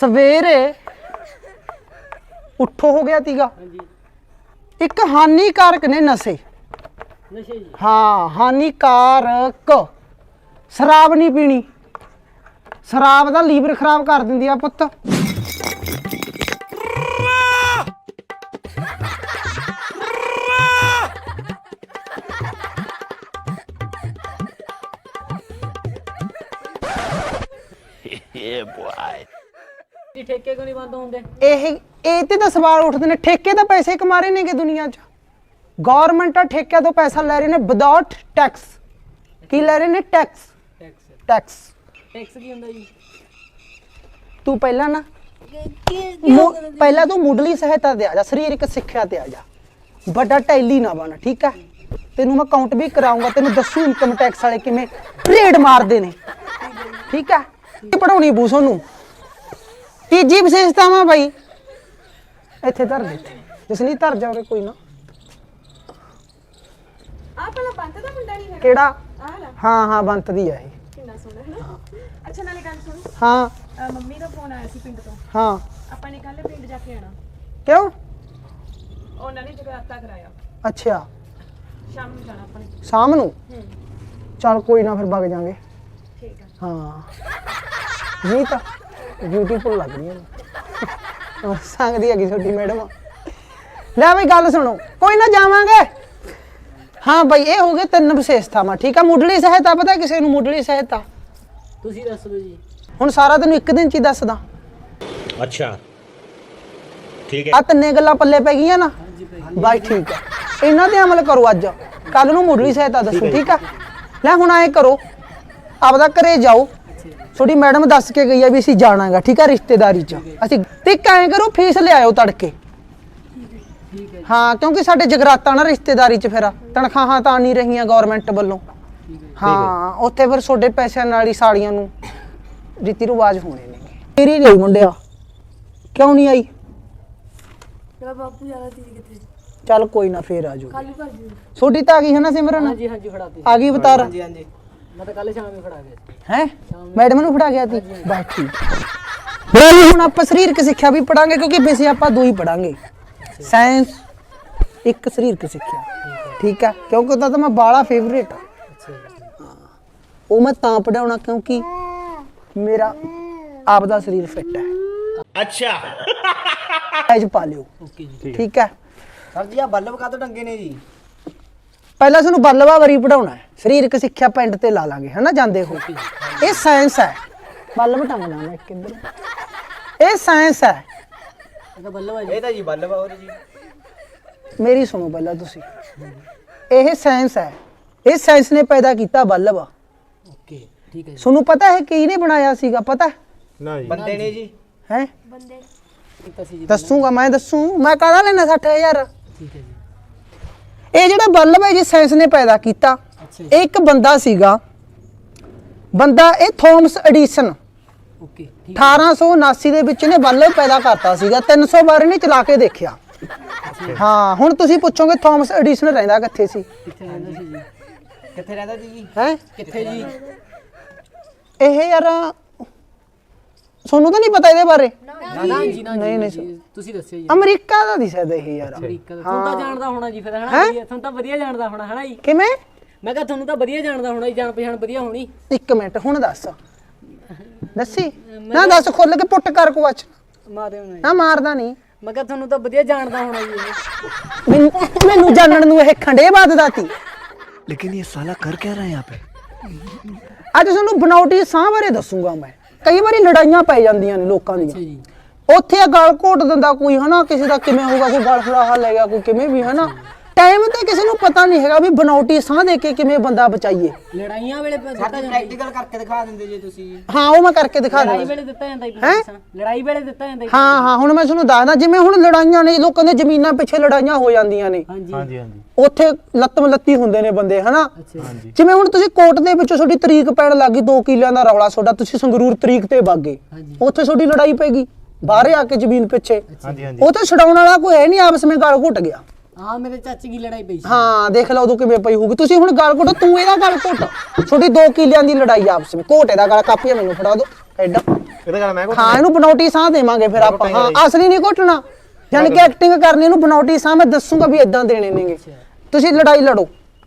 ਸਵੇਰੇ ਉੱਠੋ ਹੋ ਗਿਆ ਤੀਗਾ। ਹਾਂਜੀ। ਇੱਕ ਹਾਨੀਕਾਰਕ ਨੇ ਨਸ਼ੇ। ਨਸ਼ੇ ਜੀ। ਹਾਂ ਹਾਨੀਕਾਰਕ। ਸ਼ਰਾਬ ਨਹੀਂ ਪੀਣੀ। ਸ਼ਰਾਬ ਦਾ ਲੀਵਰ ਖਰਾਬ ਕਰ ਦਿੰਦੀ ਆ ਪੁੱਤ। ਜੀ ਠੇਕੇ ਕਿਉਂ ਨਹੀਂ ਬੰਦ ਹੁੰਦੇ? ਇਹ ਇਹ ਤੇ ਤਾਂ ਸਵਾਲ ਉੱਠਦੇ ਨੇ। ਠੇਕੇ ਤਾਂ ਪੈਸੇ ਕਮਾ ਰਹੇ ਨੇਗੇ ਦੁਨੀਆ 'ਚ। ਗਵਰਨਮੈਂਟ ਆ ਠੇਕਿਆਂ ਤੋਂ ਪੈਸਾ ਲੈ ਰਹੇ ਨੇ ਵਿਦਆਊਟ ਟੈਕਸ ਕੀ ਲੈ ਰਹੇ ਨੇ? ਟੈਕਸ ਟੈਕਸ ਟੈਕਸ ਟੈਕਸ ਕੀ ਹੁੰਦਾ ਜੀ? ਤੂੰ ਪਹਿਲਾਂ ਨਾ ਮੁ- ਪਹਿਲਾਂ ਤੂੰ ਮੁੱਢਲੀ ਸਹਾਇਤਾ ਤੇ ਆ ਜਾ ਸਰੀਰਕ ਸਿੱਖਿਆ ਤੇ ਆ ਜਾ। ਵੱਡਾ ਟੈਲੀ ਨਾ ਬਣ ਠੀਕ ਹੈ ਤੈਨੂੰ ਮੈਂ ਕਾਊਂਟ ਵੀ ਕਰਾਉਂਗਾ ਤੈਨੂੰ ਦੱਸੂ ਇਨਕਮ ਟੈਕਸ ਵਾਲੇ ਕਿਵੇਂ ਰੇਡ ਮਾਰਦੇ ਨੇ। ਠੀਕ ਹੈ ਪੜਾਉਣੀ ਬੂ ਸੋਨੂੰ। ਤੀਜੀ ਵਿਸ਼ੇਸ਼ਤਾਵਾਂ ਬਾਈ। ਇੱਥੇ ਧਰ ਦੇ ਇੱਥੇ। ਜਿਸ ਲਈ ਧਰ ਜਾਓਗੇ ਕੋਈ ਨਾ। ਆ ਪਹਿਲਾਂ ਬੰਦ ਦਾ ਮੁੰਡਾ ਨਹੀਂ ਹੈਗਾ? ਕਿਹੜਾ? ਆਹ ਲੈ। ਹਾਂ ਹਾਂ ਬੰਤ ਦੀ ਆ ਇਹ। ਕਿੰਨਾ ਸੋਹਣਾ ਹੈ ਨਾ? ਅੱਛਾ ਨਾਲੇ ਗੱਲ ਸੁਣ। ਹਾਂ। ਅਹ ਮੰਮੀ ਦਾ ਫੋਨ ਆਇਆ ਸੀ ਪਿੰਡ ਤੋਂ। ਹਾਂ। ਆਪਾਂ ਨੇ ਕੱਲ ਪਿੰਡ ਜਾ ਕੇ ਆਣਾ ਕਿਉਂ? ਉਹਨਾਂ ਨੇ ਜਗਰਾਤਾ ਕਰਾਇਆ। ਅੱਛਾ। ਸ਼ਾਮ ਨੂੰ ਜਾਣਾ ਆਪਾਂ ਨੇ। ਸ਼ਾਮ ਨੂੰ? ਹੂੰ। ਚਲ ਕੋਈ ਨਾ ਫਿਰ ਵਗ ਜਾਾਂਗੇ। ਹਾਂ। ਜੀ ਤਾਂ ਬਿਊਟੀਫੁਲ ਲੱਗ ਰਹੀ ਹੈ। ਔਰ ਸੰਗਦੀ ਹੈਗੀ ਛੋਟੀ ਮੈਡਮ ਲੈ ਬਈ ਗੱਲ ਸੁਣੋ ਕੋਈ ਨਾ ਜਾਵਾਂਗੇ। ਹਾਂ ਬਈ ਇਹ ਹੋ ਗਏ ਤਿੰਨ ਵਿਸ਼ੇਸ਼ਤਾਵਾਂ ਠੀਕ ਆ? ਮੁੱਢਲੀ ਸਹਾਇਤਾ ਪਤਾ ਕਿਸੇ ਨੂੰ ਮੁੱਢਲੀ ਸਹਾਇਤਾ? ਤੁਸੀਂ ਦੱਸ ਦਿਓ ਜੀ। ਹੁਣ ਸਾਰਾ ਤੈਨੂੰ ਇੱਕ ਦਿਨ ਚ ਹੀ ਦੱਸਦਾ। ਅੱਛਾ। ਠੀਕ ਹੈ। ਆ ਤਿੰਨੇ ਗੱਲਾਂ ਪੱਲੇ ਪੈ ਗਈਆਂ ਨਾ? ਬਾਈ ਠੀਕ ਹੈ ਇਹਨਾਂ ਤੇ ਅਮਲ ਕਰੋ ਅੱਜ। ਕੱਲ ਨੂੰ ਮੁੱਢਲੀ ਸਹਾਇਤਾ ਦੱਸੋ ਠੀਕ ਆ? ਲੈ ਹੁਣ ਆਏ ਕਰੋ। ਆਪਦਾ ਘਰੇ ਜਾਓ। ਤੁਹਾਡੀ ਮੈਡਮ ਦੱਸ ਕੇ ਗਈ ਆ ਵੀ ਅਸੀਂ ਜਾਣਾਗਾ ਠੀਕ ਆ ਰਿਸ਼ਤੇਦਾਰੀ ਚ। ਅਸੀਂ ਤੇ ਐਂ ਕਰੋ ਫੀਸ ਲਿਆਇਓ ਤੜਕੇ। ਹਾਂ ਕਿਉਂਕਿ ਸਾਡੇ ਜਗਰਾਤਾ ਨਾ ਰਿਸ਼ਤੇਦਾਰੀ ਚ ਫਿਰ ਤਨਖਾਹਾਂ ਤਾਂ ਨਹੀਂ ਰਹੀਆਂ ਗਵਰਨਮੈਂਟ ਵੱਲੋਂ। ਹਾਂ ਉੱਥੇ ਫਿਰ ਤੁਹਾਡੇ ਪੈਸਿਆਂ ਨਾਲ ਹੀ ਸਾਲੀਆਂ ਨੂੰ ਰੀਤੀ ਰਿਵਾਜ ਹੋਣੇ ਨੇ। ਤੇਰੀ ਨਹੀਂ ਮੁੰਡਿਆ। ਕਿਉਂ ਨਹੀਂ ਆਈ? ਮੇਰਾ ਬਾਪੂ ਜ਼ਿਆਦਾ ਤੀਰ ਕਿੱਥੇ? ਚੱਲ ਕੋਈ ਨਾ ਫੇਰ ਆ ਜਾਓ। ਕੱਲ ਭਰ ਜੂ। ਛੋਟੀ ਤਾਂ ਆ ਗਈ ਹੈ ਨਾ ਸਿਮਰਨ? ਹਾਂਜੀ ਹਾਂਜੀ ਫੜਾਤੀ ਆ ਗਈ ਬਤਾਰ ਹਾਂਜੀ ਹਾਂਜੀ। ਹੈ? ਮੈਡਮ ਨੂੰ ਫੜਾ ਗਿਆ ਸੀ? ਬਸ ਫਿਰ ਹੁਣ ਆਪਾਂ ਸਰੀਰਕ ਸਿੱਖਿਆ ਵੀ ਪੜਾਂਗੇ ਕਿਉਂਕਿ ਵੈਸੇ ਆਪਾਂ ਦੋ ਹੀ ਪੜਾਂਗੇ। ਸਾਇੰਸ ਇੱਕ ਸਰੀਰਕ ਸਿੱਖਿਆ। ਠੀਕ ਆ ਕਿਉਂਕਿ ਤਾਂ ਮੈਂ ਬਾਲਾ ਫੇਵਰੇਟ ਆ ਉਹ ਮੈਂ ਤਾਂ ਪੜਾਉਣਾ ਕਿਉਂਕਿ ਮੇਰਾ ਆਪ ਦਾ ਸਰੀਰ ਫਿੱਟ ਹੈ। ਅੱਛਾ। ਐਜ ਪਾ ਲਿਓ। ਠੀਕ ਹੈ? ਸਰ ਜੀ ਆ ਬੱਲਬ ਕਾਹਤੋਂ ਟੰਗੇ ਨੇ ਜੀ? ਪਹਿਲਾਂ ਸਾਨੂੰ ਬੱਲਵਾ ਵਰੀ ਪੜਾਉਣਾ ਹੈ। ਸਰੀਰਕ ਸਿੱਖਿਆ ਪਿੰਡ ਤੇ ਲਾ ਲਾਂਗੇ ਹਨਾ ਜਾਂਦੇ ਹੋ ਇਹ ਸਾਇੰਸ ਹੈ। ਬੱਲਬ ਟੰਗਣਾ ਮੈਂ ਇੱਕ ਇੱਧਰ। ਇਹ ਸਾਇੰਸ ਹੈ। ਇਹ ਤਾਂ ਬੱਲਵਾ ਜੀ ਇਹ ਤਾਂ ਜੀ ਬੱਲਬ ਆ ਹੋਰ ਜੀ। ਮੇਰੀ ਸੁਣੋ ਪਹਿਲਾਂ ਤੁਸੀਂ। ਇਹ ਸਾਇੰਸ ਹੈ। ਇਹ ਸਾਇੰਸ ਨੇ ਪੈਦਾ ਕੀਤਾ ਬੱਲਬ ਓਕੇ ਠੀਕ ਹੈ ਜੀ। ਤੁਹਾਨੂੰ ਪਤਾ ਹੈ ਕਿਹਨੇ ਬਣਾਇਆ ਸੀਗਾ ਪਤਾ? ਨਾ ਜੀ। ਬੰਦੇ ਨੇ ਜੀ। ਹੈ? ਬੰਦੇ। ਦੱਸੂਗਾ ਮੈਂ ਦੱਸੂ। ਮੈਂ ਕਾਹਦਾ ਲੈਣਾ 60000 ਠੀਕ ਹੈ ਜੀ। ਇਹ ਜਿਹੜਾ ਬਲਬ ਹੈ ਜੀ ਸਾਇੰਸ ਨੇ ਪੈਦਾ ਕੀਤਾ। ਇਹ ਇੱਕ ਬੰਦਾ ਸੀਗਾ। ਬੰਦਾ ਇਹ ਥੋਮਸ ਐਡੀਸਨ ਓਕੇ ਠੀਕ 1879 ਦੇ ਵਿੱਚ ਨੇ ਬਲਬ ਪੈਦਾ ਕਰਤਾ ਸੀਗਾ। 300 ਵਾਰ ਇਹਨੇ ਚਲਾ ਕੇ ਦੇਖਿਆ। ਹਾਂ ਹੁਣ ਤੁਸੀਂ ਪੁੱਛੋਗੇ ਥਾਮਸ ਐਡੀਸਨ ਰਹਿੰਦਾ ਕਿੱਥੇ ਸੀ? ਕਿੱਥੇ ਰਹਿੰਦਾ ਸੀ ਜੀ? ਕਿੱਥੇ ਰਹਿੰਦਾ ਜੀ? ਹੈ? ਕਿੱਥੇ ਜੀ? ਇਹ ਯਾਰ ਤੁਹਾਨੂੰ ਤਾਂ ਨਹੀਂ ਪਤਾ ਇਹਦੇ ਬਾਰੇ ਨਾ ਨਾ ਜੀ ਨਾ ਨਹੀਂ, ਜੀ, ਨਹੀਂ, ਜੀ, ਤੁਸੀਂ ਦੱਸਿਓ ਜੀ ਅਮਰੀਕਾ ਦਾ ਦਿਸਦਾ ਇਹ ਯਾਰ ਅਮਰੀਕਾ ਦਾ ਤੁਹਾਨੂੰ ਤਾਂ ਜਾਣਦਾ ਹੋਣਾ ਜੀ ਫਿਰ ਹਨਾ ਜੀ ਤੁਹਾਨੂੰ ਤਾਂ ਵਧੀਆ ਜਾਣਦਾ ਹੋਣਾ ਹਨਾ ਜੀ ਕਿਵੇਂ ਮੈਂ ਕਿਹਾ ਤੁਹਾਨੂੰ ਤਾਂ ਵਧੀਆ ਜਾਣਦਾ ਹੋਣਾ ਜੀ ਜਾਣ ਪਛਾਣ ਵਧੀਆ ਹੋਣੀ ਇੱਕ ਮਿੰਟ ਹੁਣ ਦੱਸ ਦੱਸੀ ਨਾ ਦੱਸ ਖੁੱਲ ਕੇ ਪੁੱਟ ਕਰ ਕੁਛ ਮਾਰੇ ਹੋਣਾ ਜੀ ਨਾ ਮਾਰਦਾ ਨਹੀਂ ਮੈਂ ਕਿਹਾ ਤੁਹਾਨੂੰ ਤਾਂ ਵਧੀਆ ਜਾਣਦਾ ਹੋਣਾ ਜੀ ਇਹ ਮੈਨੂੰ ਮੈਨੂੰ ਜਾਣਨ ਨੂੰ ਇਹ ਖੰਡੇਬਾਦ ਦਾ ਤੀ लेकिन ये साला कर क्या रहा है यहाँ पे ਅੱਜ ਤੁਹਾਨੂੰ ਬਨਾਉਟੀ ਸਾਹ ਬਾਰੇ ਦੱਸੂਗਾ ਮੈਂ ਕਈ ਵਾਰੀ ਲੜਾਈਆਂ ਪੈ ਜਾਂਦੀਆਂ ਨੇ ਲੋਕਾਂ ਦੀਆਂ। ਜੀ। ਉੱਥੇ ਆ ਗਲ ਘੋਟ ਦਿੰਦਾ ਕੋਈ ਹਨਾ? ਕਿਸੇ ਦਾ ਕਿਵੇਂ ਹੋਊਗਾ ਕੋਈ ਗਲ ਫੜਾਹਾ ਲੈ ਗਿਆ ਕੋਈ ਕਿਵੇਂ ਵੀ ਹਨਾ? ਟਾਈਮ ਤੇ ਕਿਸੇ ਨੂੰ ਪਤਾ ਨਹੀਂ ਹੈਗਾ ਵੀ ਬਨਾਉਟੀ ਸਾਹ ਦੇ ਕੇ ਕਿਵੇਂ ਬੰਦਾ ਬਚਾਈਏ। ਲੜਾਈਆਂ ਵੇਲੇ ਜੀ। ਪ੍ਰੈਕਟੀਕਲ ਕਰਕੇ ਦਿਖਾ ਦਿੰਦੇ ਜੀ ਤੁਸੀਂ। ਹਾਂ ਉਹ ਮੈਂ ਕਰਕੇ ਦਿਖਾ ਲੜਾਈ ਦਿੰਦਾ। ਵੇਲੇ ਦਿੱਤਾ ਜਾਂਦਾ ਜੀ ਪ੍ਰੋਫੈਸਰ ਲੜਾਈ ਵੇਲੇ ਦਿੱਤਾ ਜਾਂਦਾ ਜੀ। ਹਾਂ ਹਾਂ ਹੁਣ ਮੈਂ ਤੁਹਾਨੂੰ ਦੱਸਦਾ ਜਿਵੇਂ ਹੁਣ ਲੜਾਈਆਂ ਨੇ ਲੋਕਾਂ ਦੇ ਜ਼ਮੀਨਾਂ ਪਿੱਛੇ ਲੜਾਈਆਂ ਹੋ ਜਾਂਦੀਆਂ ਨੇ। ਹਾਂਜੀ। ਹਾਂਜੀ ਹਾਂਜੀ। ਉੱਥੇ ਲੱਤਮ ਲੱਤੀ ਹੁੰਦੇ ਨੇ ਬੰਦੇ ਹਨਾ? ਅੱਛਾ ਜੀ। ਜਿਵੇਂ ਹੁਣ ਤੁਸੀਂ ਕੋਰਟ ਦੇ ਵਿੱਚ ਤੁਹਾਡੀ ਤਰੀਕ ਪੈਣ ਲੱਗੀ 2 ਕਿੱਲਿਆਂ ਦਾ ਰੌਲਾ ਤੁਹਾਡਾ ਤੁਸੀਂ ਸੰਗਰੂਰ ਤਰੀਕ ਤੇ ਵਾਗੇ। ਹਾਂਜੀ। ਉੱਥੇ ਤੁਹਾਡੀ ਲੜਾਈ ਪੈਗੀ ਬਾਹਰੇ ਆ ਕੇ ਜ਼ਮੀਨ ਪਿੱਛੇ। ਹਾਂਜੀ ਹਾਂਜੀ। ਉਹ ਤਾਂ ਛਡਾਉਣ ਵਾਲਾ ਕੋਈ ਹੈ ਨਹੀਂ ਆਪਸ ਵਿੱਚ ਗਲ ਘੁੱਟ ਗਿਆ। ਹਾਂ ਮੇਰੇ ਚਾਚੀ ਦੀ ਲੜਾਈ ਪਈ ਸੀ। ਹਾਂ ਦੇਖ ਲਓ ਉਦੋਂ ਕਿਵੇਂ ਪਈ ਹੋਊਗੀ। ਤੁਸੀਂ ਹੁਣ ਗਲ ਘੁੱਟੋ ਤੂੰ ਇਹਦਾ ਗਲ ਘੁੱਟ ਤੁਹਾਡੀ 2 ਕਿੱਲਿਆਂ ਦੀ ਲੜਾਈ ਆਪਸ ਵਿੱਚ। ਘੋਟੇ ਦਾ ਗਲ ਕਾਪੀਆ ਮੈਨੂੰ ਫੜਾ ਦਿਓ ਐਡਾ। ਇਹਦਾ ਗੱਲ ਮੈਂ ਹਾਂ ਇਹਨੂੰ ਬਨੌਟੀ ਸਾਹ ਦੇਵਾਂਗੇ ਫਿਰ ਆਪਾਂ। ਹਾਂ ਅਸਲੀ ਨਹੀਂ ਘੁੱਟਣਾ। ਯਾਨੀ ਕਿ ਐਕਟਿੰਗ ਕਰਨੀ ਇਹਨੂੰ ਬਨੌਟੀ ਸਾਹ ਮੈਂ ਦੱਸੂਗਾ ਵੀ ਇਦਾਂ ਦੇਣੇ ਨੇਗੇ। ਤੁਸੀਂ ਲੜਾਈ ਲੜੋ।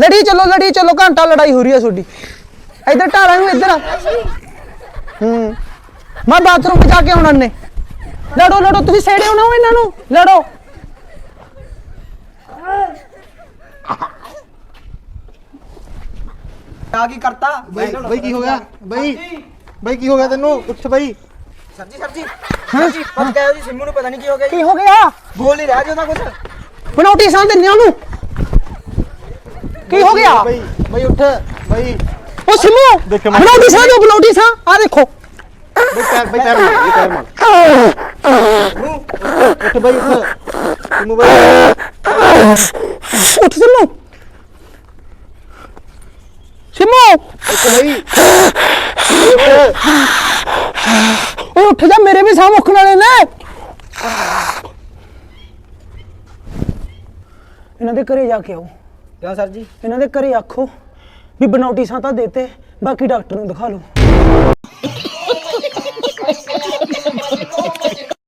ਲੜੀ ਚੱਲੋ ਲੜੀ ਚੱਲੋ ਘੰਟਾ ਲੜਾਈ ਹੋ ਰਹੀ ਹੈ ਤੁਹਾਡੀ। ਇੱਧਰ ਢਾਲਾਂ ਨੂੰ ਇੱਧਰ ਆ। ਹੂੰ। ਮੈਂ ਬਾਥਰੂਮ ਵਿੱਚ ਜਾ ਕੇ ਆਉਣਾ ਨੇ। ਲੜੋ ਲੜੋ ਤੁਸੀਂ ਸੇੜਿਓ ਨਾ ਇਹਨਾਂ ਨੂੰ। ਲੜੋ। ਆ ਕੀ ਕਰਤਾ? ਬਈ ਬਈ ਕੀ ਹੋ ਗਿਆ? ਬਈ ਬਈ ਕੀ ਹੋ ਗਿਆ ਤੈਨੂੰ? ਉੱਠ ਬਈ। ਸਰ ਜੀ ਸਰ ਜੀ ਸਰ ਜੀ ਪਤ ਗਏ ਜੀ ਸਿੰਮੂ ਨੂੰ ਪਤਾ ਨਹੀਂ ਕੀ ਹੋ ਗਿਆ ਕੀ ਹੋ ਗਿਆ? ਬੋਲ ਨਹੀਂ ਰਿਹਾ ਜੀ ਉਹਦਾ ਕੁਝ ਬਣਾਉਟੀ ਸਾਂ ਦਿੰਨੇ ਉਹਨੂੰ। ਕੀ ਹੋ ਗਿਆ? ਬਈ ਬਈ ਉੱਠ ਬਈ। ਉਹ ਸਿਮੂ ਦੇਖੋ ਮੈਂ- ਜੋ ਬਣਾਉਟੀ ਸਾਂ ਆ। ਦੇਖੋ। ਬਈ ਪੈਰ ਬਈ ਪੈਰ ਮਾਰ ਬਈ ਪੈਰ ਮਾਰ ਉੱਠ ਬਈ ਉੱਠ। ਤੈਨੂੰ ਬਈ। ਉੱਠ ਸਿਮੂ। ਸਿਮੂ। ਉੱਠ ਬਈ। ਉਹ ਉੱਠ ਜਾ ਮੇਰੇ ਵੀ ਸਾਹ ਮੁੱਕਣ ਵਾਲੇ ਨੇ। ਇਹਨਾਂ ਦੇ ਘਰੇ ਜਾ ਕੇ ਆਓ। ਕਿਉਂ ਸਰ ਜੀ? ਇਹਨਾਂ ਦੇ ਘਰੇ ਆਖੋ ਵੀ ਬਨੌਟੀ ਸਾਂ ਤਾਂ ਦੇਤੇ, ਬਾਕੀ ਡਾਕਟਰ ਨੂੰ ਦਿਖਾ ਲਓ।